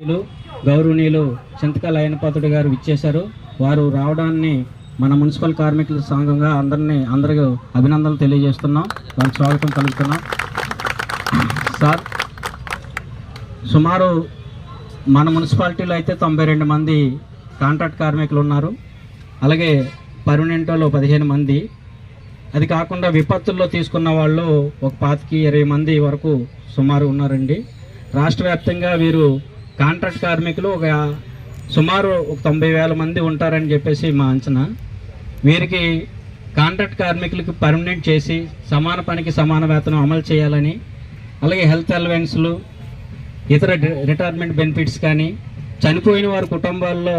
సభ్యులు గౌరవనీయులు చింతకాల అయ్యనపాతుడు గారు ఇచ్చేశారు వారు రావడాన్ని మన మున్సిపల్ కార్మికుల సంఘంగా అందరినీ అందరికీ అభినందనలు తెలియజేస్తున్నాం. వారికి స్వాగతం కలుగుతున్నాం. సార్ సుమారు మన మున్సిపాలిటీలో అయితే తొంభై రెండు మంది కాంట్రాక్ట్ కార్మికులు ఉన్నారు. అలాగే పర్మనెంట్లో పదిహేను మంది. అది కాకుండా విపత్తుల్లో తీసుకున్న వాళ్ళు ఒక పాతికి ఇరవై మంది వరకు సుమారు ఉన్నారండి. రాష్ట్ర వ్యాప్తంగా వీరు కాంట్రాక్ట్ కార్మికులు ఒక సుమారు ఒక తొంభై వేల మంది ఉంటారని చెప్పేసి మా అంచనా. వీరికి కాంట్రాక్ట్ కార్మికులకు పర్మనెంట్ చేసి సమాన పనికి సమాన వేతనం అమలు చేయాలని అలాగే హెల్త్ అలవెన్స్లు ఇతర రి- రిటైర్మెంట్ బెనిఫిట్స్ కానీ చనిపోయిన వారి కుటుంబాల్లో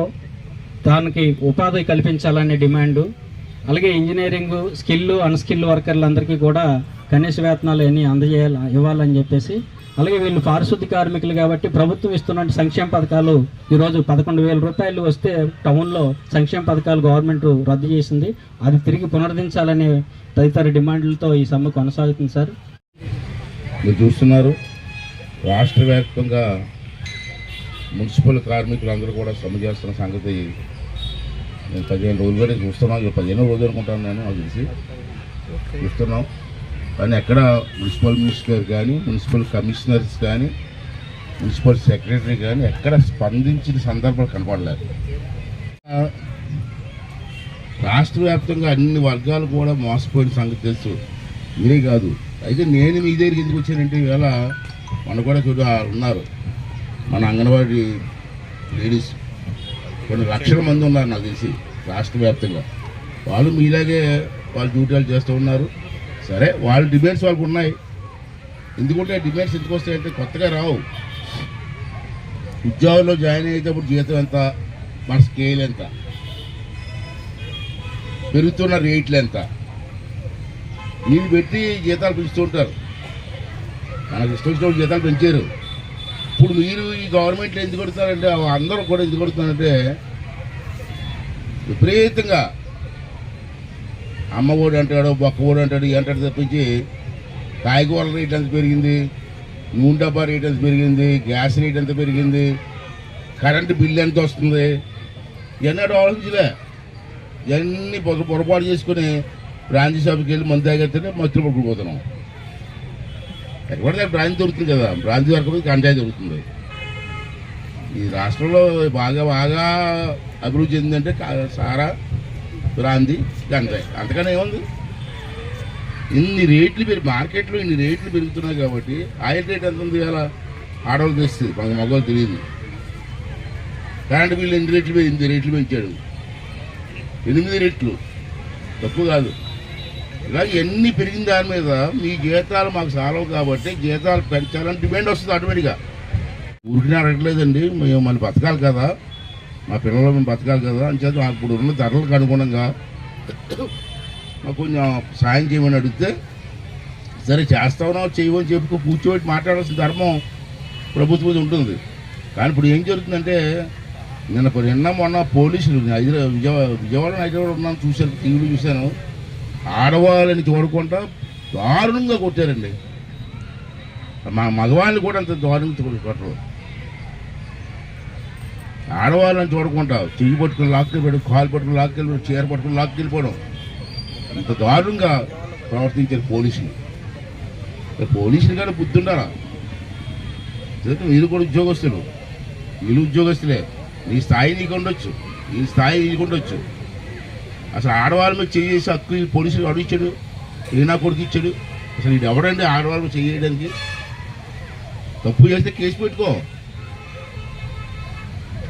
దానికి ఉపాధి కల్పించాలనే డిమాండు అలాగే ఇంజనీరింగ్ స్కిల్ అన్స్కిల్ వర్కర్లందరికీ కూడా కనీస వేతనాలు అన్నీ అందజేయాలి ఇవ్వాలని చెప్పేసి అలాగే వీళ్ళు పారిశుద్ధ్య కార్మికులు కాబట్టి ప్రభుత్వం ఇస్తున్న సంక్షేమ పథకాలు ఈరోజు పదకొండు వేల రూపాయలు వస్తే టౌన్లో సంక్షేమ పథకాలు గవర్నమెంట్ రద్దు చేసింది. అది తిరిగి పునరుద్ధరించాలనే తదితర డిమాండ్లతో ఈ సమ్మె కొనసాగుతుంది సార్. మీరు చూస్తున్నారు రాష్ట్ర వ్యాప్తంగా మున్సిపల్ కార్మికులు అందరూ కూడా సమ్మె చేస్తున్న సంగతి నేను పదిహేను రోజులుగానే చూస్తున్నాం పదిహేను రోజులు అనుకుంటాను నేను అది తెలిసి. చూస్తున్నాం. కానీ ఎక్కడ మున్సిపల్ మినిస్టర్ కానీ మున్సిపల్ కమిషనర్స్ కానీ మున్సిపల్ సెక్రటరీ కానీ ఎక్కడ స్పందించిన సందర్భాలు కనపడలేదు. రాష్ట్ర వ్యాప్తంగా అన్ని వర్గాలు కూడా మోసపోయిన సంగతి తెలుసు. మీరే కాదు. అయితే నేను మీ దగ్గరికి ఎందుకు వచ్చానంటే ఇవాళ మన కూడా చూడ ఉన్నారు. మన అంగన్వాడీ లేడీస్. కొన్ని లక్షల మంది ఉన్నారు నాకు తెలిసి రాష్ట్ర వ్యాప్తంగా. వాళ్ళు మీలాగే వాళ్ళు డ్యూటీలు చేస్తూ ఉన్నారు. సరే వాళ్ళ డిమాండ్స్ వాళ్ళకు ఉన్నాయి. ఎందుకంటే డిమాండ్స్ ఎందుకు వస్తాయంటే కొత్తగా రావు. ఉద్యోగంలో జాయిన్ అయ్యేటప్పుడు జీతం ఎంత? మన స్కేల్ ఎంత? పెరుగుతున్న రేట్లు ఎంత? వీళ్ళు పెట్టి జీతాలు పెంచుతుంటారు. మనకు ఇష్టం వచ్చిన జీతాలు పెంచారు. ఇప్పుడు మీరు ఈ గవర్నమెంట్లో ఎందుకు కొడుతున్నారంటే అందరూ కూడా ఎందుకు కొడుతున్నారంటే విపరీతంగా అమ్మఒడి అంటాడు బొక్క అంటాడు ఈ అంటాడు తప్పించి కాయగూరల రేట్ ఎంత పెరిగింది? నూనె డబ్బా రేట్ ఎంత పెరిగింది? గ్యాస్ రేట్ ఎంత పెరిగింది? కరెంటు బిల్లు ఎంత వస్తుంది? ఇవన్నీ ఆలోచించలే. ఇవన్నీ పొర- పొరపాటు చేసుకుని బ్రాంచ్ షాప్కి వెళ్ళి మంది తాగేస్తేనే మత్తులు పట్టుకుపోతున్నాం. ఎక్కడ బ్రాంచ్ దొరుకుతుంది కదా బ్రాంచ్ దొరకపోతే గంజాయి దొరుకుతుంది. ఈ రాష్ట్రంలో బాగా బాగా అభివృద్ధి చెందిందంటే సారా రాంది గంజాయి అంతకనే ఏముంది? ఇన్ని రేట్లు పెరిగి మార్కెట్లో ఇన్ని రేట్లు పెరుగుతున్నాయి కాబట్టి ఆయిల్ రేట్ ఎంత ఉంది ఇలా ఆడవాళ్ళు తెస్తుంది మనకు మగవాళ్ళు తెలియదు. కరెంట్ బిల్లు ఎన్ని రేట్లు పె- ఎనిమిది రేట్లు పెంచాడు. ఎనిమిది రేట్లు. తప్పు కాదు. ఇలా ఎన్ని పెరిగిన దాని మీద మీ జీతాలు మాకు సాలవు కాబట్టి జీతాలు పెంచాలని డిమాండ్ వస్తుంది ఆటోమేటిక్గా. ఊరికి అడగట్లేదండి మేము మళ్ళీ బతకాలి కదా. మా పిల్లలు మేము బతకాలి కదా. అని చేత మాకు ఇప్పుడు ఉన్న ధరలకు అనుగుణంగా మాకు కొంచెం సాయం చేయమని అడిగితే సరే చేస్తావునో చేయమని చెప్పుకో కూర్చోబెట్టి మాట్లాడాల్సిన ధర్మం ప్రభుత్వం ఉంటుంది. కానీ ఇప్పుడు ఏం జరుగుతుందంటే నిన్న నిన్న మొన్న పోలీసులు హైదరాబాద్ విజయవాడ విజయవాడ హైదరాబాద్ ఉన్నాను చూశాను టీవీలో చూశాను. ఆడవాళ్ళని చూడకుండా దారుణంగా కొట్టారండి. మా మగవాళ్ళని కూడా అంత దారుణంగా కొట్టరు. ఆడవాళ్ళని చూడకుండా చెయ్యి పట్టుకుని లాక్కెళ్ళిపోయాడు కాలు పట్టుకుని లాక్కెళ్ళిపోయాడు చీర పట్టుకుని లాక్కెళ్ళిపోవడం అంత దారుణంగా ప్రవర్తించారు పోలీసులు. పోలీసులు కానీ బుద్ధి ఎందుకంటే మీరు కూడా ఉద్యోగస్తులు. వీళ్ళు ఉద్యోగస్తులే. నీ స్థాయి నీకు ఉండొచ్చు. నీ స్థాయి నీకు ఉండొచ్చు. అసలు ఆడవాళ్ళ మీద చేసి హక్కు పోలీసులు అడిగించాడు ఈనా కొడుకు ఇచ్చాడు? అసలు ఇది ఎవడండి ఆడవాళ్ళు చేయడానికి? తప్పు చేస్తే కేసు పెట్టుకో.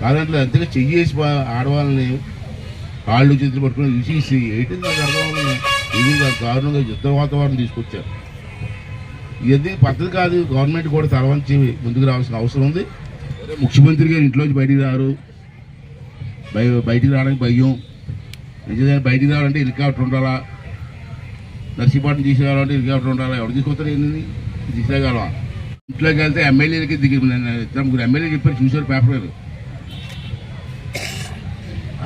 కాదంటే అంతగా చెయ్యేసి ఆడవాళ్ళని కాళ్ళు చేతులు పట్టుకుని ఇసి ఏంటి నాకు అర్థం ఇది దారుణంగా యుద్ధ వాతావరణం తీసుకొచ్చారు. ఇది పద్ధతి కాదు. గవర్నమెంట్ కూడా తరవంచి ముందుకు రావాల్సిన అవసరం ఉంది. ముఖ్యమంత్రి గారు ఇంట్లోంచి బయటికి రారు. బయ బయటికి రావడానికి భయం. నిజంగా బయటికి రావాలంటే హెలికాప్టర్ ఉండాలా? నర్సీపట్నం తీసుకురావాలంటే హెలికాప్టర్ ఉండాలా? ఎవరు తీసుకొస్తారు ఏంటి తీసుకురాగలవా? ఇంట్లోకి వెళ్తే ఎమ్మెల్యేలకి దిగి నేను ముగ్గురు ఎమ్మెల్యే చెప్పారు చూశారు పేపర్. గారు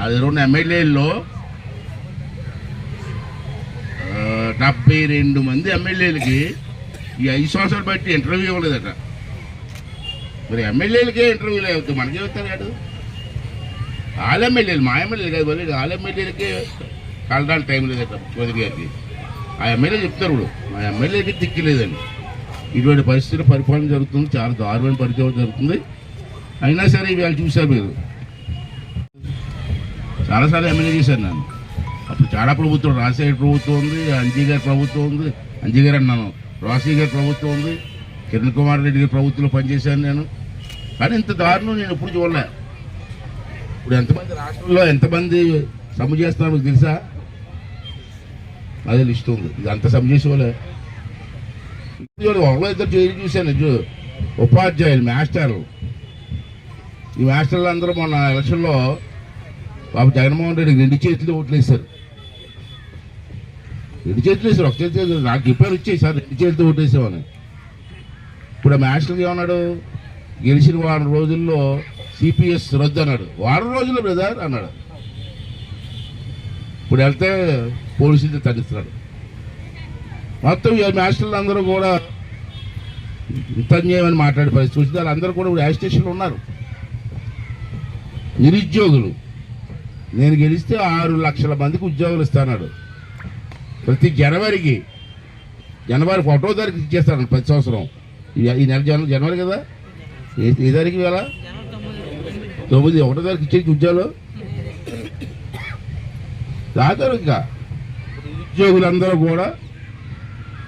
అది రెండు ఎమ్మెల్యేల్లో డెబ్బై రెండు మంది ఎమ్మెల్యేలకి ఈ ఐదు సంవత్సరాలు బట్టి ఇంటర్వ్యూ ఇవ్వలేదట. మరి ఎమ్మెల్యేలకే ఇంటర్వ్యూలు అవుతుంది మనకే వస్తారు కాదు వాళ్ళ ఎమ్మెల్యేలు మా ఎమ్మెల్యేలు కాదు మరి వాళ్ళ ఎమ్మెల్యేలకే కలడానికి టైం లేదట అక్కడ గారికి. ఆ ఎమ్మెల్యే చెప్తారు ఇప్పుడు మా ఎమ్మెల్యేకి తిక్కలేదండి ఇటువంటి పరిస్థితుల పరిపాలన జరుగుతుంది చాలా దారుణమైన పరిచయం జరుగుతుంది. అయినా సరే ఇవాళ చూశారు మీరు. చాలాసార్లు ఎమ్మెల్యే చేశాను నేను అప్పుడు చాలా ప్రభుత్వం రాజశేఖర్ ప్రభుత్వం ఉంది అంజీ గారి ప్రభుత్వం ఉంది. అంజీ గారు అన్నాను రాజశేఖర్ గారి ప్రభుత్వం ఉంది కిరణ్ కుమార్ రెడ్డి గారి ప్రభుత్వంలో పనిచేశాను నేను. కానీ ఇంత దారుణం నేను ఎప్పుడు చూడలే. ఇప్పుడు ఎంతమంది రాష్ట్రంలో ఎంతమంది సమ్మె చేస్తున్నారో తెలుసా? అదే లిస్ట్ ఉంది. ఇదంతా సమ్మె చేసేవాళ్ళే ఒకళ్ళో ఇద్దరు జైలు చూశాను. ఉపాధ్యాయులు మాస్టర్లు. ఈ మాస్టర్లు అందరూ మొన్న ఎలక్షన్లో బాబు జగన్మోహన్ రెడ్డికి రెండు చేతులు ఓట్లు వేశారు రెండు చేతులు వేశారు ఒక చేతి నాకు చెప్పారు వచ్చేసి సార్ రెండు చేతితో ఓటు వేసామని ఇప్పుడు ఆ ఏమన్నాడు? గెలిచిన వారం రోజుల్లో సిపిఎస్ రద్దు అన్నాడు. వారం రోజుల్లో బ్రదర్ అన్నాడు. ఇప్పుడు వెళ్తే పోలీసులు తగ్గిస్తున్నాడు మొత్తం ఈ మాస్టర్లు అందరూ కూడా ఇంత అన్యాయమని మాట్లాడే పరిస్థితి. వచ్చింది వాళ్ళందరూ కూడా ఇప్పుడు యాజ్ స్టేషన్లో ఉన్నారు. నిరుద్యోగులు. నేను గెలిస్తే ఆరు లక్షల మందికి ఉద్యోగాలు ఇస్తాడు ప్రతి జనవరికి జనవరి ఒకటో తారీఖు ఇచ్చేస్తాను ప్రతి సంవత్సరం. ఈ- నెల జన జనవరి కదా? ఏ తారీఖు వేళ తొమ్మిది ఒకటో తారీఖు ఇచ్చేది ఉద్యోగాలు? రాతారు ఇంకా ఉద్యోగులందరూ కూడా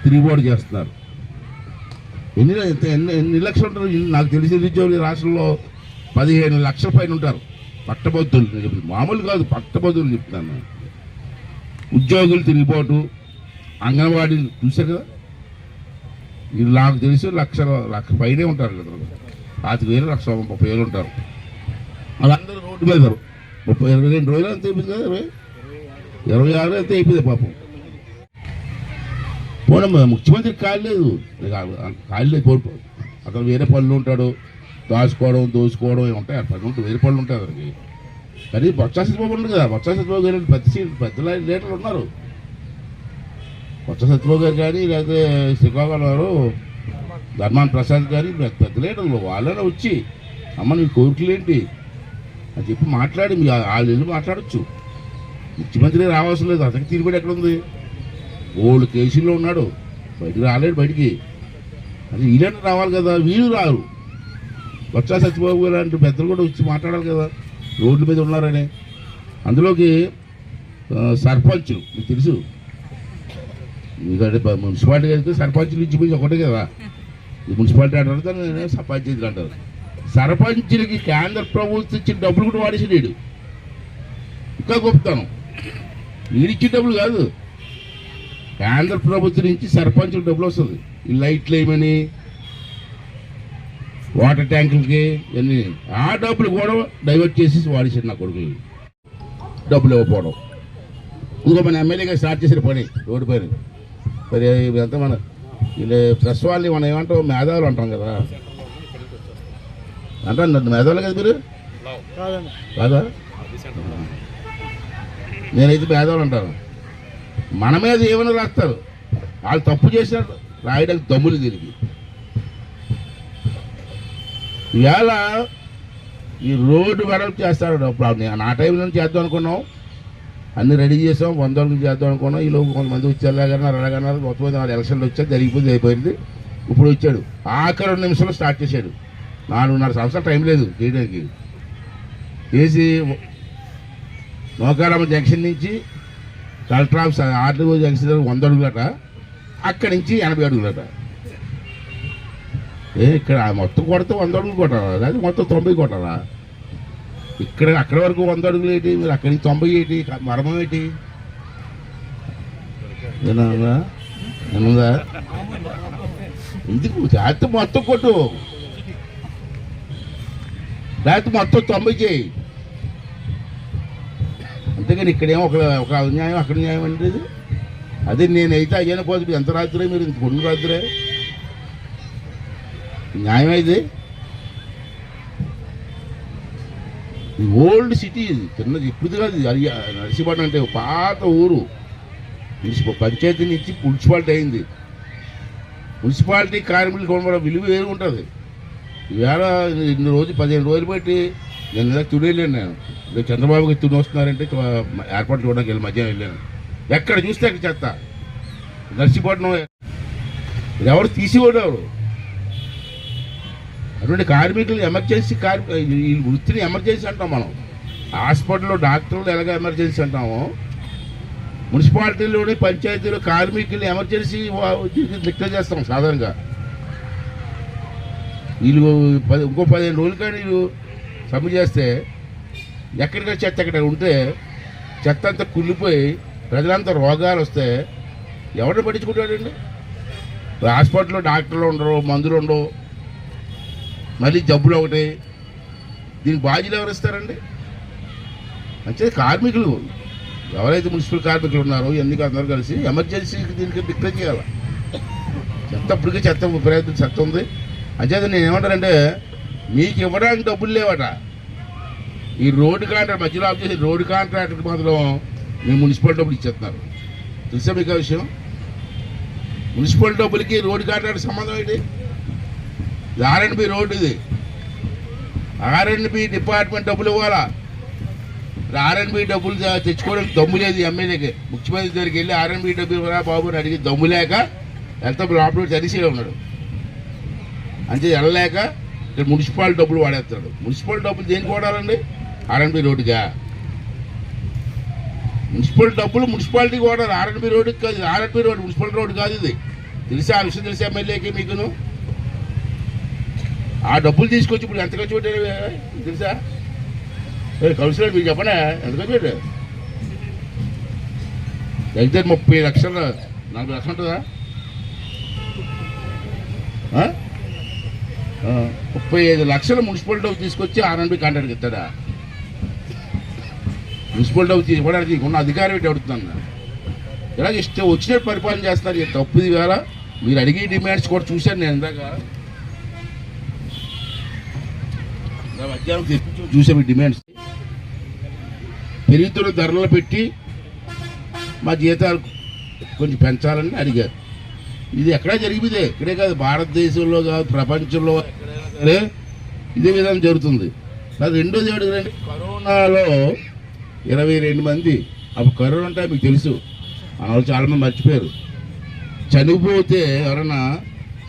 తిరిగిపోటు చేస్తున్నారు. ఎన్ని ఎన్ని ఎన్ని లక్షలు ఉంటారు? నాకు తెలిసి నిరుద్యోగులు రాష్ట్రంలో పదిహేను లక్షల పైన ఉంటారు. పట్టబద్దులు నేను మామూలు కాదు పట్టబద్దులు చెప్తున్నాను నేను. ఉద్యోగులు తిరిగిపోటు అంగన్వాడీ చూశారు కదా? ఇది నాకు తెలిసి లక్ష లక్ష పైనే ఉంటారు కదా పాతిక వేలు లక్ష ముప్పై వేలు ఉంటారు. వాళ్ళందరూ రోడ్డు మీద ముప్పై ఇరవై రెండు రోజులు అంతే అయిపోయింది కదా ఇరవై? ఇరవై ఆరు అంతే అయిపోయింది పాపం. పోనమ్మా ముఖ్యమంత్రి కాలేదు లేదు. పోడు అక్కడ వేరే పనులు ఉంటాడు. దాచుకోవడం దోచుకోవడం ఏమి ఉంటాయి? ఆ పని ఉంటుంది వేరే పనులు ఉంటాయి అతనికి. కానీ బొత్స సత్యబాబు ఉండదు కదా. బొత్స సత్యబాబు గారు పెద్ద సీట్ పెద్ద లై- లీడర్లు ఉన్నారు. బొత్స సత్యబాబు గారు కానీ లేకపోతే శ్రీకాకుళం గారు ధర్మాన్ ప్రసాద్ గారి పెద్ద పెద్ద లీడర్లు వాళ్ళనే వచ్చి అమ్మ నీ కోరికలు ఏంటి? అని చెప్పి మాట్లాడి మీ వాళ్ళు వెళ్ళి మాట్లాడచ్చు. ముఖ్యమంత్రి రావాల్సిన లేదు. అతనికి తీరుబడి ఎక్కడ ఉంది? ఓల్డ్ కేసులో ఉన్నాడు. బయటికి రాలేడు బయటికి. అది వీళ్ళని రావాలి కదా. వీళ్ళు రారు. బొత్స సత్యబాబు లాంటి పెద్దలు కూడా వచ్చి మాట్లాడాలి కదా. రోడ్ల మీద ఉన్నారని. అందులోకి ఆ, సర్పంచులు మీకు తెలుసు. ఎందుకంటే మున్సిపాలిటీ అయితే సర్పంచులు ఇచ్చిపోయి ఒకటే కదా. ఈ మున్సిపాలిటీ అంటారు దాన్ని సర్పంచులు అంటారు. సర్పంచులకి కేంద్ర ప్రభుత్వం ఇచ్చిన డబ్బులు కూడా వాడేసి లేడు. ఇంకా గొప్పతనం. వీడిచ్చిన డబ్బులు కాదు. కేంద్ర ప్రభుత్వం నుంచి సర్పంచులకు డబ్బులు వస్తుంది. ఈ లైట్లు వేయమని వాటర్ ట్యాంకులకి ఇవన్నీ ఆ డబ్బులు కూడా డైవర్ట్ చేసి వాడేసారు నా కొడుకులు. డబ్బులు ఇవ్వకపోవడం. ఇంకో మన ఎమ్మెల్యేగా స్టార్ట్ చేసిన పని రోడ్డు పైన. మరి ఇదంతా మన వీళ్ళు ప్రెస్ వాళ్ళని మనం ఏమంటాం? మేధావులు అంటాం కదా. అంటారు నన్ను మేధావులు కదా మీరు? కాదా? నేనైతే మేధావులు అంటాను. మన మీద ఏమైనా రాస్తారు. వాళ్ళు తప్పు చేశారు రాయడానికి దమ్ములు తిరిగి ఇవాళ ఈ రోడ్డు వెడల్పు చేస్తాడు. అప్పుడు ఆ టైంలో చేద్దాం అనుకున్నాం. అన్ని రెడీ చేసాం. వంద వరకు చేద్దాం అనుకున్నాం. ఈ లోపు కొంతమంది వచ్చారు అలాగన్నారు అలాగన్నారు మొత్తం నాలుగు ఎలక్షన్లు వచ్చారు. జరిగిపోయింది అయిపోయింది. ఇప్పుడు వచ్చాడు. ఆఖరి రెండు నిమిషాలు స్టార్ట్ చేశాడు. నాలుగున్నర సంవత్సరాలు టైం లేదు చేయడానికి. చేసి నౌకారామ జంక్షన్ నుంచి కలెక్టర్ ఆఫీస్ ఆర్డీఓ జంక్షన్ వంద అడుగులట. అక్కడి నుంచి ఎనభై అడుగులట. ఏ ఇక్కడ మొత్తం కొడితే వంద అడుగులు కొట్టారా లేదా మొత్తం తొంభై కొట్టాలా? ఇక్కడ అక్కడ వరకు వంద అడుగులు ఏంటి? మీరు అక్కడి నుంచి తొంభై ఏంటి? మరమం ఏంటి? ఏమన్నా? ఎందుకు? జాగ్రత్త మొత్తం కొట్టు. లేకపోతే మొత్తం తొంభై చేయి. అంతేగాని ఇక్కడేమో ఒక ఒక అన్యాయం అక్కడ న్యాయం అంటే అదే నేనైతే అయ్యాను పోతే ఎంత రాత్రే మీరు? ఇంత కొన్ని రాత్రే? న్యాయం ఓల్డ్ సిటీ ఇది చిన్నది ఇప్పుడు కాదు ఇది. నర్సీపట్నం అంటే పాత ఊరు. పంచాయతీ నుంచి మున్సిపాలిటీ అయింది. మున్సిపాలిటీ కార్మికులు ఉన్న విలువ వేరు ఉంటుంది. ఈవేళ ఇన్ని రోజు పదిహేను రోజులు బట్టి నేను ఇలా వెళ్ళాను నేను. ఇలా చంద్రబాబుకి తుడి వస్తున్నారంటే ఏర్పాటు చూడడానికి వెళ్ళి మధ్యాహ్నం వెళ్ళాను. ఎక్కడ చూస్తే అక్కడ చెత్త నర్సీపట్నం ఎవరు తీసేవాడు ఎవరు? అటువంటి కార్మికులు ఎమర్జెన్సీ కార్మి ఈ వృత్తిని ఎమర్జెన్సీ అంటాం మనం. హాస్పిటల్లో డాక్టర్లు ఎలాగ ఎమర్జెన్సీ అంటామో? మున్సిపాలిటీలోని పంచాయతీలో కార్మికులు ఎమర్జెన్సీ డిక్లేర్ చేస్తాం సాధారణంగా. వీళ్ళు పది ఇంకో పదిహేను రోజులు కానీ వీళ్ళు సమ్మె చేస్తే ఎక్కడికి చెత్త ఎక్కడ ఉంటే చెత్త అంతా కుళ్ళిపోయి ప్రజలంతా రోగాలు వస్తే ఎవరిని పట్టించుకుంటాడండి? హాస్పిటల్లో డాక్టర్లు ఉండరు మందులు ఉండవు. మళ్ళీ జబ్బులు ఒకటి. దీనికి బాధ్యులు ఎవరు ఇస్తారండి అంటే కార్మికులు. ఎవరైతే మున్సిపల్ కార్మికులు ఉన్నారో ఎందుకు అందరూ కలిసి ఎమర్జెన్సీకి దీనికి డిక్లేర్ చేయాలి? చెత్త అప్పటికే చెత్త విపరీతం చెత్త ఉంది. అంచేత నేను ఏమంటానంటే మీకు ఇవ్వడానికి డబ్బులు లేవట. ఈ రోడ్డు కాంట్రాక్ట్ మధ్యలో ఆఫ్ చేసి రోడ్డు కాంట్రాక్టర్ మాత్రం మీ మున్సిపల్ డబ్బులు ఇచ్చేస్తున్నారు. తెలుసా మీకు ఆ విషయం? మున్సిపల్ డబ్బులకి రోడ్డు కాంట్రాక్ట్ సంబంధం ఏంటి? ఆర్ఎండ్బి రోడ్డు ఇది. ఆర్ఎండ్బి డిపార్ట్మెంట్ డబ్బులు ఇవ్వాలా? ఆర్ఎన్బి డబ్బులు తెచ్చుకోవడానికి దమ్ము లేదు ఎమ్మెల్యేకి. ముఖ్యమంత్రి దగ్గరికి వెళ్ళి ఆర్ఎన్బి డబ్బులు ఇవ్వరా బాబు అని అడిగి దమ్ము లేక ఎంత లోపల తరిసే ఉన్నాడు. అంతే వెళ్ళలేక మున్సిపాలిటీ మున్సిపాల్ డబ్బులు వాడేస్తాడు మున్సిపల్ డబ్బులు దేనికి వాడాలండి? ఆర్ఎన్బి రోడ్డుగా మున్సిపల్ డబ్బులు మున్సిపాలిటీకి వాడాలి. ఆర్ఎన్బి రోడ్డుకి కాదు ఆర్ఎన్బి రోడ్డు మున్సిపల్ రోడ్డు కాదు ఇది. తెలిసి? ఆ విషయం తెలిసి ఎమ్మెల్యేకి మీకును? ఆ డబ్బులు తీసుకొచ్చి ఇప్పుడు ఎంత ఖర్చు పెట్టారు? తెలుసా? కౌన్సిలర్ మీరు చెప్పనా? ఎంత ఖర్చు పెట్టారు? అయితే ముప్పై లక్షల నలభై లక్షలు ఉంటుందా? ముప్పై ఐదు లక్షల మున్సిపల్ డబ్బు తీసుకొచ్చి ఆర్ఎండ్బి కాంట్రాక్ట్ ఇస్తాడా? మున్సిపల్ డబ్బు ఇవ్వడానికి ఉన్న అధికారం ఏంటి అడుగుతున్నాను? ఇలా ఇష్టం వచ్చినట్టు పరిపాలన చేస్తారు? ఇది తప్పుది వేళ? మీరు అడిగే డిమాండ్స్ కూడా చూశాను నేను ఇందాక నా మధ్యాహ్నం తెప్పించి చూసే డిమాండ్స్. పెరుగుతున్న ధరలు పెట్టి మా జీతాలు కొంచెం పెంచాలని అడిగారు. ఇది ఎక్కడా జరిగిపోతే ఇక్కడే కాదు భారతదేశంలో కాదు ప్రపంచంలో సరే ఇదే విధానం జరుగుతుంది. మరి రెండోది ఏమిటంటే కరోనాలో ఇరవై రెండు మంది అప్పుడు కరోనా అంటే మీకు తెలుసు ఆ వాళ్ళు చాలామంది మర్చిపోయారు. చనిపోతే ఎవరైనా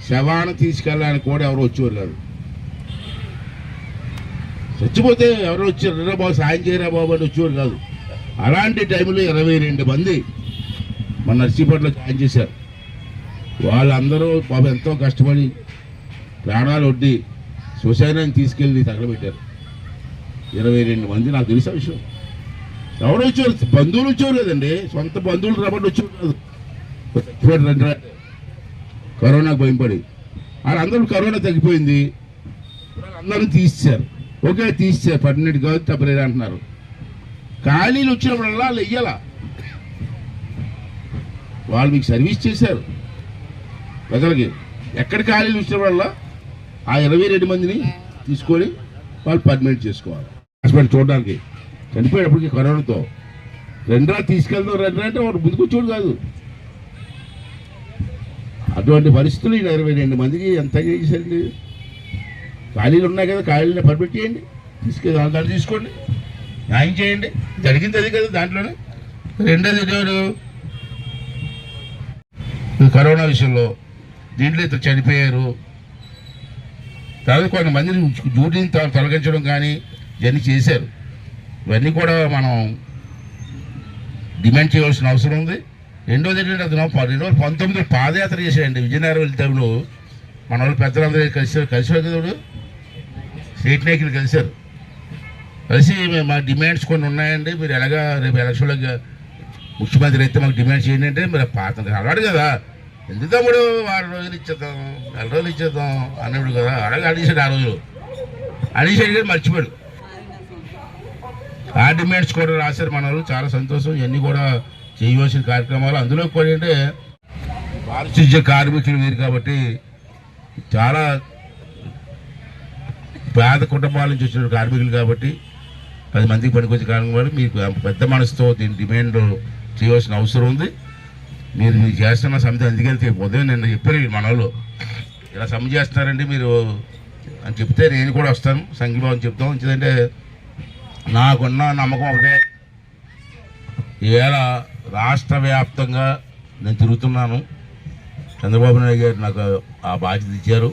శవాన్ని తీసుకెళ్ళడానికి కూడా ఎవరు వచ్చేవారు కాదు చచ్చిపోతే ఎవరు వచ్చారు రా బాబు సాయం చేయరా బాబు అని వచ్చేవారు కాదు. అలాంటి టైంలో ఇరవై రెండు మంది మన నర్సీపట్లో జాయిన్ చేశారు. వాళ్ళందరూ బాబు ఎంతో కష్టపడి ప్రాణాలు వడ్డి శ్మశానాన్ని తీసుకెళ్ళి తగలబెట్టారు. ఇరవై రెండు మంది నాకు తెలిసిన విషయం. ఎవరు వచ్చారు బంధువులు వచ్చారు లేదండి సొంత బంధువులు రమ్మని వచ్చారు కాదు. చచ్చిపోయారు రండి కరోనాకు భయపడి. వాళ్ళందరూ కరోనా తగ్గిపోయింది. అందరూ తీసేశారు. ఓకే తీస్తే పర్మనెంట్ కాదు తప్పలేదు అంటున్నారు. ఖాళీలు వచ్చినప్పుడల్లా వాళ్ళు వాళ్ళు మీకు సర్వీస్ చేశారు. ప్రజలకి ఎక్కడ ఖాళీలు వచ్చినప్పుడల్లా ఆ ఇరవై రెండు మందిని తీసుకొని వాళ్ళు పర్మనెంట్ చేసుకోవాలి. హాస్పిటల్ చూడడానికి. చనిపోయేటప్పటికి కరోనాతో. రెండ్రా తీసుకెళ్తాం రెండ్రా అంటే వాడు ముందుకు వచ్చేవాడు కాదు. అటువంటి పరిస్థితులు ఇరవై రెండు మందికి ఎంత చేశారండి? ఖాళీలు ఉన్నాయి కదా ఖాళీని పర్మిట్ చేయండి. తీసుకు దాంట్లో తీసుకోండి. న్యాయం చేయండి. జరిగింది అది కదా దాంట్లోనే. రెండోది ఎవరు? కరోనా విషయంలో దీంట్లో ఇద్దరు చనిపోయారు. తర్వాత కొంతమందిని డ్యూటీని తొలగించడం కానీ ఇవన్నీ చేశారు. ఇవన్నీ కూడా మనం డిమాండ్ చేయవలసిన అవసరం ఉంది. రెండోది ఏంటంటే అతను రెండు వేల పంతొమ్మిదిలో పాదయాత్ర చేశాడండి విజయనగరం వెళ్తాడు మన వాళ్ళు పెద్దలందరూ కలిసి కలిసి వెళ్తాడు వాడు? స్టేట్ నాయకులు కలిశారు. కలిసి మేము మా డిమాండ్స్ కొన్ని ఉన్నాయండి. మీరు ఎలాగా రేపు ఎలక్షన్లో ముఖ్యమంత్రి అయితే మాకు డిమాండ్ చేయండి అంటే మీరు పాత అలవాడు కదా. ఎందుకు తమ్ముడు వారం రోజులు ఇచ్చేద్దాం నెల రోజులు ఇచ్చేద్దాం అన్నాడు కదా అలాగే అడిగాడు ఆ రోజు. అడిగేసాడు కానీ మర్చిపోయాడు. ఆ డిమాండ్స్ కూడా రాశారు మన చాలా సంతోషం. ఇవన్నీ కూడా చేయవలసిన కార్యక్రమాలు. అందులో కూడా అంటే పారిశుద్ధ్య కార్మికులు వీరు కాబట్టి చాలా పేద కుటుంబాల నుంచి వచ్చిన కార్మికులు కాబట్టి పది మందికి పనికొచ్చే కారణం కూడా మీకు పెద్ద మనసుతో దీని డిమాండ్ చేయవలసిన అవసరం ఉంది. మీరు మీరు చేస్తున్న సమితి అందుకే ఉదయం నిన్న చెప్పారు మన ఇలా సమ్మె చేస్తున్నారండి మీరు అని చెప్తే నేను కూడా వస్తాను. సంఘీభావం చెప్తాం. ఎందుకంటే నాకున్న నమ్మకం ఒకటే. ఈవేళ రాష్ట్ర వ్యాప్తంగా నేను తిరుగుతున్నాను. చంద్రబాబు నాయుడు గారు నాకు ఆ బాధ్యత ఇచ్చారు.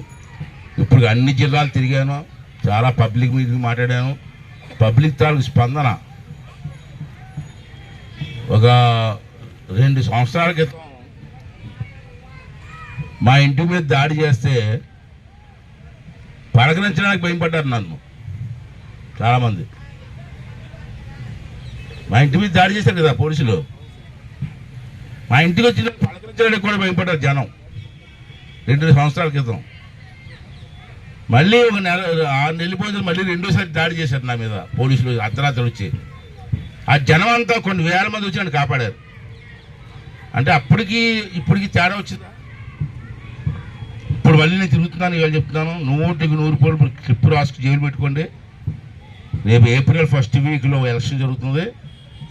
ఇప్పుడు అన్ని జిల్లాలు తిరిగాను. చాలా పబ్లిక్ మీటింగ్ మాట్లాడాను. పబ్లిక్ తాలూకు స్పందన. ఒక రెండు సంవత్సరాల క్రితం మా ఇంటి మీద దాడి చేస్తే పలకరించడానికి భయపడ్డారు నన్ను. చాలామంది. మా ఇంటి మీద దాడి చేశారు కదా పోలీసులు. మా ఇంటికి వచ్చిన పలకరించడానికి కూడా భయపడ్డారు జనం. రెండు సంవత్సరాల క్రితం. మళ్ళీ ఒక నెల ఆరు నెలలు పోతే మళ్ళీ రెండోసారి దాడి చేశారు నా మీద పోలీసులు అర్ధరాత్రి వచ్చి. ఆ జనం అంతా కొన్ని వేల మంది వచ్చి నన్ను కాపాడారు. అంటే అప్పటికి ఇప్పటికి తేడా వచ్చిందా? ఇప్పుడు మళ్ళీ నేను తిరుగుతున్నాను ఇవాళ చెప్తున్నాను నూటికి నూరు పోలు క్లిప్ రాసుకు జైలు పెట్టుకోండి. రేపు ఏప్రిల్ ఫస్ట్ వీక్లో ఎలక్షన్ జరుగుతుంది.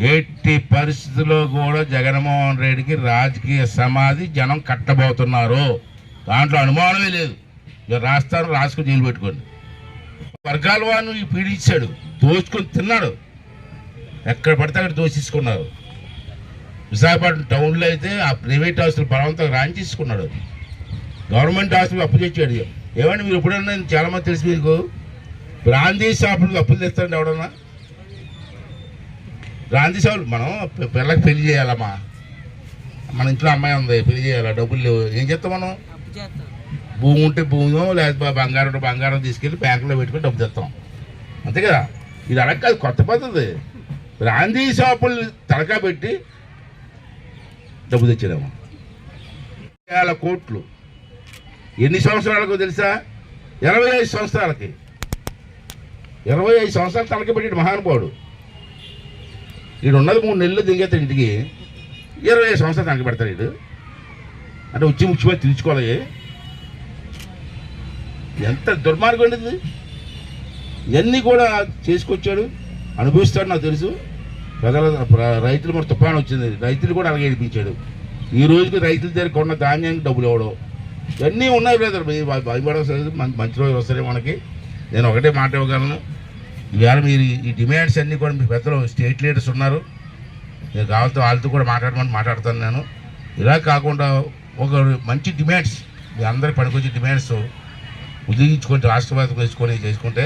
ఎట్టి పరిస్థితుల్లో కూడా జగన్మోహన్ రెడ్డికి రాజకీయ సమాధి జనం కట్టబోతున్నారు. దాంట్లో అనుమానమే లేదు. ఇక రాస్తాను రాసుకుని జైలు పెట్టుకోండి. వర్గాల వాడిని పీడించాడు దోచుకొని తిన్నాడు. ఎక్కడ పడితే అక్కడ దోషించుకున్నారు విశాఖపట్నం టౌన్లో అయితే ఆ ప్రైవేట్ హాస్పిటల్ బలవంతంగా రాయించేసుకున్నాడు. గవర్నమెంట్ ఆస్తులు అప్పు తెచ్చాడు ఏమండి మీరు ఎప్పుడన్నా చాలామంది తెలిసి మీకు? గాంధీ షాపులకు అప్పులు తెస్తాడు ఎవడన్నా గాంధీ షాపులు మనం పిల్లకి పెళ్ళి చేయాలమ్మా. మన ఇంట్లో అమ్మాయి ఉంది పెళ్ళి చేయాలా? డబ్బులు లేవు. ఏం చేస్తాం మనం? భూమి ఉంటే భూమో లేకపోతే బంగారం ఉంటే బంగారం తీసుకెళ్ళి బ్యాంకులో పెట్టుకొని డబ్బు తెస్తాం. అంతే కదా? ఇది అడగ కొత్త పద్ధతి. గాంధీ షాపులు తలకా పెట్టి డబ్బు తెచ్చారేమో వేల కోట్లు. ఎన్ని సంవత్సరాలకు తెలుసా? ఇరవై ఐదు సంవత్సరాలకి. ఇరవై ఐదు సంవత్సరాలు తలకి పెట్టాడు మహానుభావుడు. వీడు ఉన్నది మూడు నెలలు దిగేస్తాడు ఇంటికి ఇరవై ఐదు సంవత్సరాలు తనకి పెడతాడు వీడు అంటే వచ్చి ముచ్చిపోయి తీర్చుకోవాలి. ఎంత దుర్మార్గం ఉండేది ఇది? ఇవన్నీ కూడా చేసుకొచ్చాడు? అనుభవిస్తాడు నాకు తెలుసు. ప్రజల రైతులు మరి తుఫాను వచ్చింది. రైతులు కూడా అలాగే ఏడిపించాడు. ఈ రోజుకి రైతుల దగ్గర కొన్న ధాన్యానికి డబ్బులు ఇవ్వడం ఇవన్నీ ఉన్నాయి బ్రదర్? భయపడవసలేదు మంచి రోజులు వస్తాయి మనకి. నేను ఒకటే మాట ఇవ్వగలను. ఇవాళ మీరు ఈ డిమాండ్స్ అన్నీ కూడా మీ పెద్దలు స్టేట్ లీడర్స్ ఉన్నారు. నేను కావాలతో వాళ్ళతో కూడా మాట్లాడమని మాట్లాడతాను నేను. ఇలా కాకుండా ఒక మంచి డిమాండ్స్ మీ అందరి పనికొచ్చే డిమాండ్స్ ఉద్యోగించుకుంటే రాష్ట్రవాదం వేసుకొని చేసుకుంటే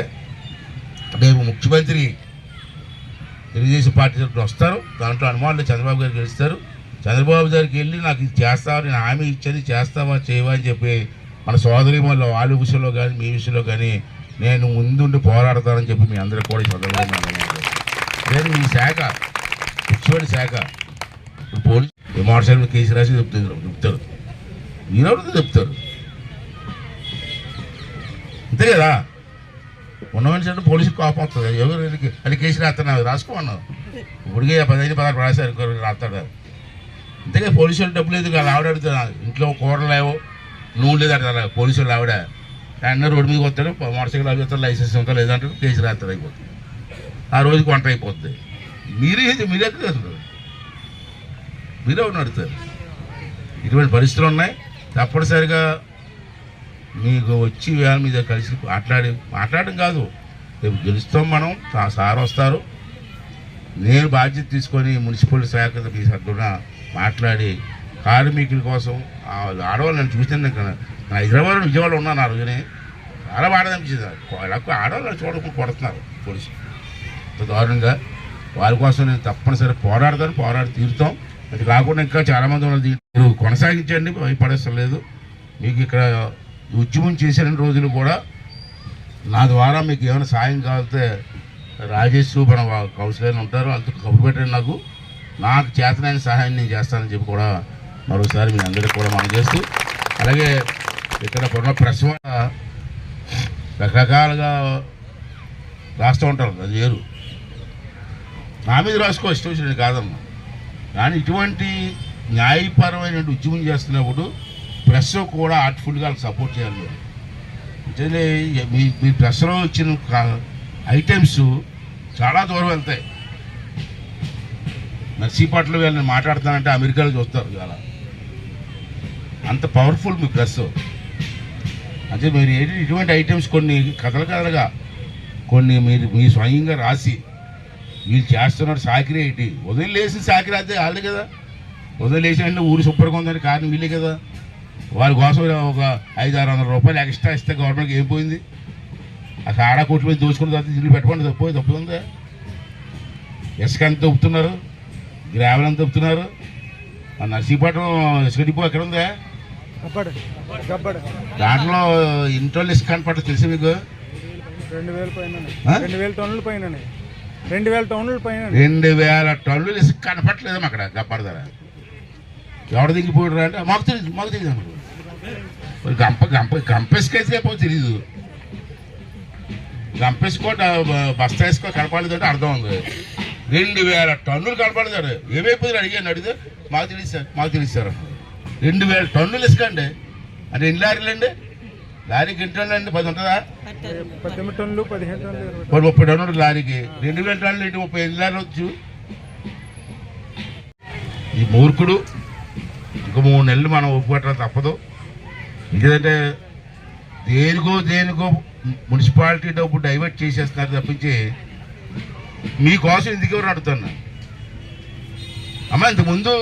రేపు ముఖ్యమంత్రి తెలుగుదేశం పార్టీ తరఫున వస్తారు. దాంట్లో అనుమానులు చంద్రబాబు గారికి గెలుస్తారు. చంద్రబాబు గారికి వెళ్ళి నాకు ఇది చేస్తావా నేను హామీ ఇచ్చేది చేస్తావా చేయవా అని చెప్పి మన సోదరి వాళ్ళ వాళ్ళ విషయంలో కానీ మీ విషయంలో కానీ నేను ముందుండి పోరాడతానని చెప్పి మీ అందరూ కూడా ఈ నేను మీ శాఖ ముఖ్యమైన శాఖ పోలీసు మోటార్ సైకిల్ కేసు రాసి చెప్తారు. చెప్తారు మీరెవరితో చెప్తారు. అంతే కదా ఉన్న మనిషి అంటే పోలీసుకి కోపం వస్తుంది. ఎవరు అది కేసు రాస్తున్నావు రాసుకోమన్నావు ఇప్పటికే పదహైదు పదహారు రాశారు రాస్తాడు అంతేగా పోలీసు వాళ్ళు డబ్బులు లేదు కదా ఆవిడ అడుగుతా ఇంట్లో కూరలు లేవు నూనె లేదు అంటారు. పోలీసు వాళ్ళు ఆవిడ. ఆయన రోడ్డు మీదకి వస్తాడు మోటార్ సైకిల్ అవి వస్తారు లైసెన్స్ ఉందా లేదంటారు కేసు రాస్తాడు అయిపోతుంది ఆ రోజుకి వంట అయిపోతుంది మీరే మీరే ఎక్కడ మీరే నడుతారు ఇటువంటి పరిస్థితులు ఉన్నాయి. తప్పనిసరిగా మీకు వచ్చి వేళ మీద కలిసి మాట్లాడి మాట్లాడడం కాదు. రేపు గెలుస్తాం మనం సార్ వస్తారు. నేను బాధ్యత తీసుకొని మున్సిపల్ శాఖ మీ సభ్యున మాట్లాడి కార్మికుల కోసం ఆడవాళ్ళు నేను చూసాను నేను ఇక్కడ. నా హైదరాబాద్ విజయవాడ ఉన్నాను ఆ రోజునే. చాలా బాధ అనిపించింది. నాకు ఆడవాళ్ళు చూడకుండా కొడుతున్నారు పోలీసు ఇంత దారుణంగా. వారి కోసం నేను తప్పనిసరి పోరాడతాను పోరాడి తీరుతాం. అది కాకుండా ఇంకా చాలామంది ఉన్నారు. కొనసాగించండి భయపడేస్తలేదు మీకు ఇక్కడ ఉద్యమం చేసిన రోజులు కూడా నా ద్వారా మీకు ఏమైనా సాయం కావాలితే రాజేష్ మన కౌన్సిలర్ ఉంటారు. వాళ్ళతో కబురు పెట్టండి నాకు. నాకు చేతనైన సహాయం నేను చేస్తానని చెప్పి కూడా మరోసారి మీ అందరికీ కూడా మనం చేస్తూ అలాగే ఇక్కడ ఉన్న ప్రెస్ రకరకాలుగా రాస్తూ ఉంటారు. అది వేరు. నా మీద రాసుకో ఇష్టం వచ్చినది కాదమ్మా. కానీ ఇటువంటి న్యాయపరమైన ఉద్యమం చేస్తున్నప్పుడు ప్రెస్ కూడా ఆర్ట్ఫుల్గా సపోర్ట్ చేయాలి. అంటే మీ మీ ప్రెస్లో వచ్చిన ఐటమ్స్ చాలా దూరం వెళ్తాయి. నర్సీపాట్లో వీళ్ళని మాట్లాడతానంటే అమెరికాలో చూస్తారు ఇవాళ. అంత పవర్ఫుల్ మీ ప్రెస్ అంటే మీరు ఏంటి ఇటువంటి ఐటమ్స్ కొన్ని కథలు కథలుగా కొన్ని మీరు మీ స్వయంగా రాసి వీళ్ళు చేస్తున్నారు సాకిరి ఏంటి? ఉదయం లేచి సాకిరి అయితే వాళ్ళే కదా. ఉదయం లేచి అంటే ఊరు సూపర్గా ఉందని కారణం వీళ్ళే కదా. వారి కోసం ఒక ఐదు ఆరు వందల రూపాయలు ఎక్స్ట్రా ఇస్తే గవర్నమెంట్కి ఏం పోయింది? ఆ కాడ కొట్టు మీద దోచుకున్న తర్వాత ఇల్లు పెట్టుకోండి తప్పు తప్పుతుందా ఇసుక ఎంత తప్పుతున్నారు గ్రావెల్ ఎంత తప్పుతున్నారు ఆ నర్సీపట్నం ఇసుక డిపో ఎక్కడ ఉందా దాంట్లో ఇంట్లో ఇసుక కనపడ తెలుసు మీకు? రెండు వేల పైన? రెండు వేల టన్నుల పైన రెండు వేల టన్నుల పైన రెండు వేల టన్నులు ఇసుక కనపట్లేదు అక్కడ గప్పడ ధర ఎవడ దిగిపోయాడు అంటే మాకు తెలియదు మాకు తెలియదు గంప గంప గంప ఇసుక అయితే పో తెలీదు. గంప ఇసుకో డ- బస్తా కనపడలేదు అంటే అర్థం ఉంది. రెండు వేల టన్నులు కనపడతాడు ఏమైపోతుంది అడిగాను అడిగితే మాకు తెలియదు సార్ మాకు తెలియదు సార్. రెండు వేల టన్నులు ఇసుక అండి అంటే ఎన్ని లారీలు అండి లారీకి ఎన్ని టన్నులు అండి? పది ఉంటుందా? ముప్పై టన్నులు లారీకి. రెండు వేల టన్నులు ఏంటి? ముప్పై ఎనిమిది లారీలు వచ్చు. ఈ మూర్ఖుడు ఇంకో మూడు నెలలు మనం ఒప్పుకోవటం తప్పదు. ఎందుకంటే దేనికో దేనికో మున్సిపాలిటీ డబ్బు డైవర్ట్ చేసేస్తున్నారు తప్పించి మీకోసం ఎందుకు ఎవరు అడుగుతున్నా? అమ్మ ఇంతకుముందు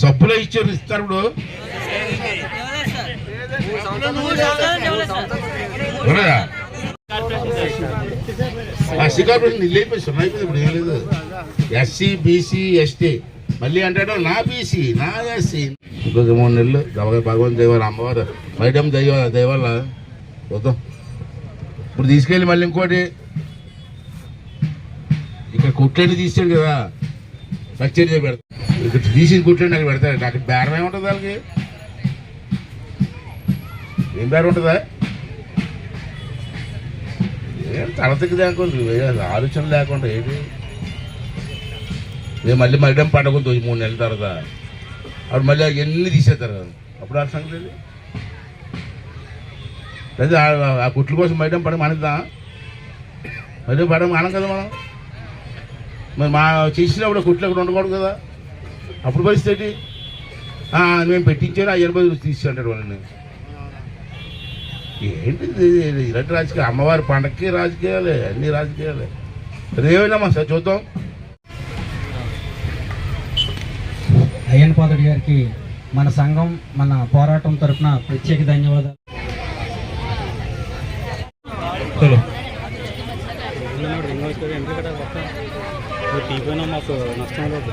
సబ్బులో ఇచ్చారు ఇస్తారు ఇప్పుడు. ఎవరా ఆ శ్రీకాకుళం ఇల్లు అయిపోయి సున్నా అయిపోయింది ఇప్పుడు ఏం లేదు. SC BC ST. మళ్ళీ అంటాడు నా బీసీ నా ఎస్సీ. ఇంకొక మూడు నెలలు భగవంతు దైవాల అమ్మవారు బయట దైవ దైవాల వద్దాం ఇప్పుడు తీసుకెళ్ళి మళ్ళీ ఇంకోటి. ఇక్కడ కుట్లేని తీసాడు కదా పచ్చడి పెడతా. ఇక్కడ తీసి కుట్లేండి అక్కడ పెడతాడు అక్కడ బేరం ఏముంటుంది వాళ్ళకి? ఏం బేరం ఉంటుందా? ఏం తలతకి లేకుండా ఆలోచన లేకుండా ఏంటి మేము మళ్ళీ మళ్ళీ పండుగ ఉంది మూడు నెలల తర్వాత. అప్పుడు మళ్ళీ అవన్నీ తీసేస్తారు. అప్పుడు ఆ సంగతి లేదా ఆ- ఆ కుట్ల కోసం మళ్ళీ పడగ మానేద్దాం? మళ్ళీ పడగ మానం కదా మనం? మరి మా చేసినప్పుడు కుట్లు అక్కడ ఉండకూడదు కదా? అప్పుడు పరిస్థితి ఏంటి? మేము పెట్టించాను ఆ ఎనభై తీసి అంటాడు వాళ్ళని. ఏంటి ఇలాంటి రాజకీయ అమ్మవారి పండక్కి రాజకీయాలే అన్ని రాజకీయాలే. అదేమైనా సార్ చూద్దాం. అయ్యన్ పాదుడి గారికి మన సంఘం మన పోరాటం తరపున ప్రత్యేక ధన్యవాదాలు. మాకు నష్టం లేదు.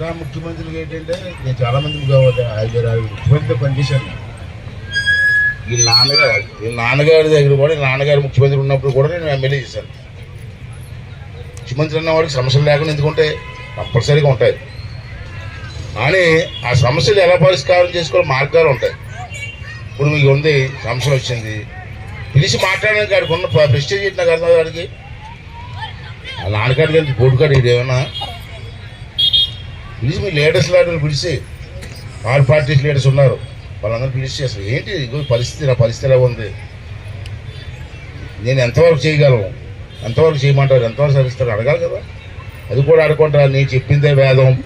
నేను ముఖ్యమంత్రులు ఏంటంటే నేను చాలా మంది కావాలి ఐదు ముఖ్యమంత్రి పనిచేశాను వీళ్ళ నాన్నగారు వీళ్ళ నాన్నగారి దగ్గర కూడా నాన్నగారు ముఖ్యమంత్రి ఉన్నప్పుడు కూడా నేను ఎమ్మెల్యే చేశాను. ముఖ్యమంత్రి అన్నవాడికి సమస్యలు లేకుండా ఎందుకుంటే కంపల్సరీగా ఉంటాయి. కానీ ఆ సమస్యలు ఎలా పరిష్కారం చేసుకోవాలి మార్గాలు ఉంటాయి. ఇప్పుడు మీకు ఉంది సమస్య వచ్చింది. పిలిచి మాట్లాడడానికి ఆడికి ఉన్న ప్రెస్టేజ్ ఏంటి నాకు అర్థం వాడికి ఆ నాన్నగారి గారికి బోర్డుగాడు ఇది ఏమన్నా? పిలిచి మీ లేడీస్ లాంటి పిలిచి ఆల్ పార్టీస్ లీడర్స్ ఉన్నారు. వాళ్ళందరూ పిలిచి అసలు ఏంటి పరిస్థితి నా పరిస్థితి ఎలా ఉంది? నేను ఎంతవరకు చేయగలను? ఎంతవరకు చేయమంటారు? ఎంతవరకు సరిస్తారు? అడగాలి కదా. అది కూడా అడగకుండా నేను చెప్పిందే వేదం.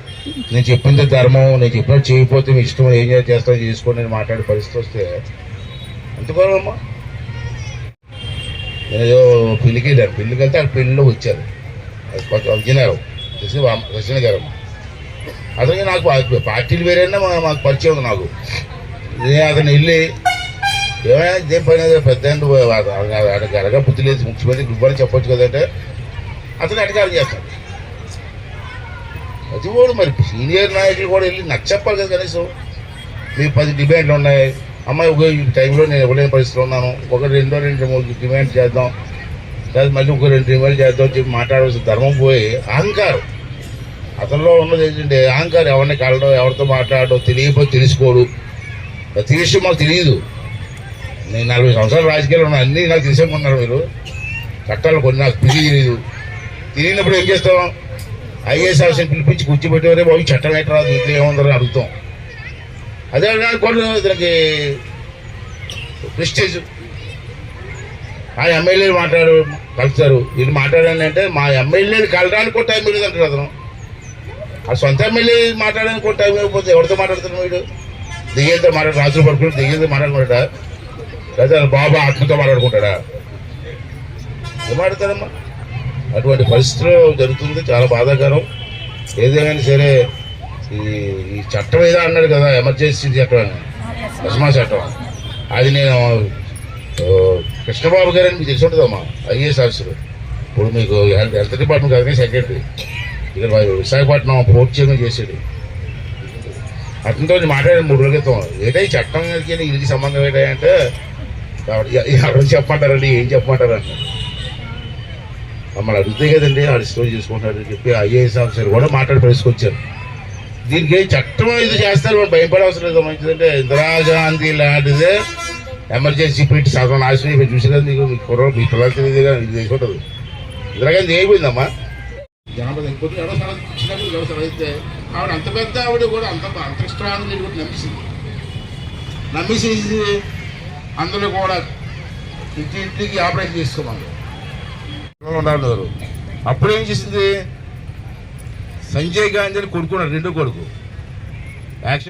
నేను చెప్పిందే ధర్మం. నేను చెప్పినట్టు చేయకపోతే మీ ఇష్టం ఏం చేస్తావు చేసుకోండి నేను మాట్లాడే పరిస్థితి వస్తే ఎంతకోరమ్మా నేను ఏదో పెళ్ళికి వెళ్ళాను. పెళ్ళికి వెళ్తే ఆ పెళ్ళిలో వచ్చారు. అది కొంచెం విజయనగరం తెలిసి కృష్ణ అతనికి నాకు పార్టీలు వేరైనా మాకు పరిచయం ఉంది నాకు. నేను అతను వెళ్ళి ఏమైనా ఇదేం పని పెద్ద ఆయన నువ్వు బుద్ధి లేదు ముఖ్యమంత్రి నువ్వని చెప్పొచ్చు కదంటే అతను అధికారం చేస్తాడు. అది కూడా మరి సీనియర్ నాయకులు కూడా వెళ్ళి నాకు చెప్పాలి కదా కనీసం. మీ పది డిమాండ్లు ఉన్నాయి. అమ్మాయి ఒక ఈ టైంలో నేను ఇవ్వలేని పరిస్థితిలో ఉన్నాను. ఒకటి రెండో రెండు మూడు డిమాండ్ చేద్దాం. లేదా మళ్ళీ ఒక రెండు డిమాండ్ చేద్దాం చెప్పి మాట్లాడవలసిన ధర్మం పోయి అహంకారం. అతనిలో ఉన్నది ఏంటంటే అహంకారం ఎవరిని కలడం ఎవరితో మాట్లాడడం తెలియకపోతే తెలుసుకోడు. తెలిసి మాకు తెలియదు. నేను నలభై సంవత్సరాలు రాజకీయాలు ఉన్నా అన్నీ నాకు తెలిసేమన్నారు మీరు. చట్టాలు కొన్ని నాకు పిలి తెలియదు. తెలియనప్పుడు ఏం చేస్తాం? ఐఏఎస్ ఆఫీసర్ పిలిపించి కూర్చోబెట్టేవారే బాబు ఈ చట్టం ఏంటరా ఇట్లా ఏముందని అడుగుతాం. అదే కొన్ని ఇతనికి ప్రెస్టేజ్. ఆ ఎమ్మెల్యేలు మాట్లాడు కలుస్తారు. వీళ్ళు మాట్లాడాలంటే మా ఎమ్మెల్యేలు కలడానికి కూడా టైం లేదు అంటారు అతను. ఆ సొంత ఎమ్మెల్యే మాట్లాడడానికి కూడా టైం అయిపోతే ఎవరితో మాట్లాడుతున్నాడు వీడు? దిగేతో మాట్లాడు రాజులు పడుకుంటే దిగేతో మాట్లాడుకుంటాడా? లేదా బాబా ఆత్మతో మాట్లాడుకుంటాడా? ఏం మాట్లాడతారమ్మా? అటువంటి పరిస్థితిలో జరుగుతుంది చాలా బాధాకరం. ఏదైనా సరే ఈ ఈ చట్టం ఏదో అన్నాడు కదా ఎమర్జెన్సీ చట్టం అని. అస్మా చట్టం. అది నేను కృష్ణబాబు గారు అని మీకు తెలిసి ఉంటుందమ్మా ఐఏఎస్ ఆఫీసర్. ఇప్పుడు మీకు హెల్త్ హెల్త్ డిపార్ట్మెంట్ కదా సెక్రటరీ. ఇక్కడ విశాఖపట్నం పోర్ట్ చేశాడు. చేసాడు అతనితో మాట్లాడాను మూడు రోజుల క్రితం. ఏటా చట్టం చట్టం ఇది సంబంధం ఏంటంటే అంటే ఎవరు చెప్పమంటారండి? ఏం చెప్పమంటారు అంటే మమ్మల్ని అడిగితే కదండి ఆడు స్టోరీ చేసుకుంటారని చెప్పి ఐఏఎస్ ఆఫీసర్ కూడా మాట్లాడి పరిస్థితికొచ్చారు దీనికి ఏం చట్టం ఇది చేస్తారు మనం భయపడే అవసరం లేదు. మంచిదంటే ఇందిరాగాంధీ లాంటిదే ఎమర్జెన్సీ పెట్టి సగం నాశనం చూసి కదా మీకు మీ కుర్ర మీ పిల్లలు తెలియదు కదా ఇది చేసుకుంటుంది ఇందిరాగాంధీ అయిపోయిందమ్మా జనాభా తగ్గిపోతుంది ఎవరో సలహా చిన్నప్పుడు ఎవరో సలహా ఇస్తే ఆవిడ అంత పెద్ద ఆవిడ కూడా అంత అంత స్ట్రాంగ్ కూడా నమ్మేసింది. నమ్మేసేసి అందులో కూడా ఇంటి ఇంటికి ఆపరేషన్ చేసుకోమన్నారు. ఉన్నారు అప్పుడు ఏం చేసింది? సంజయ్ గాంధీ కొడుకున్నాడు రెండో కొడుకు. యాక్షన్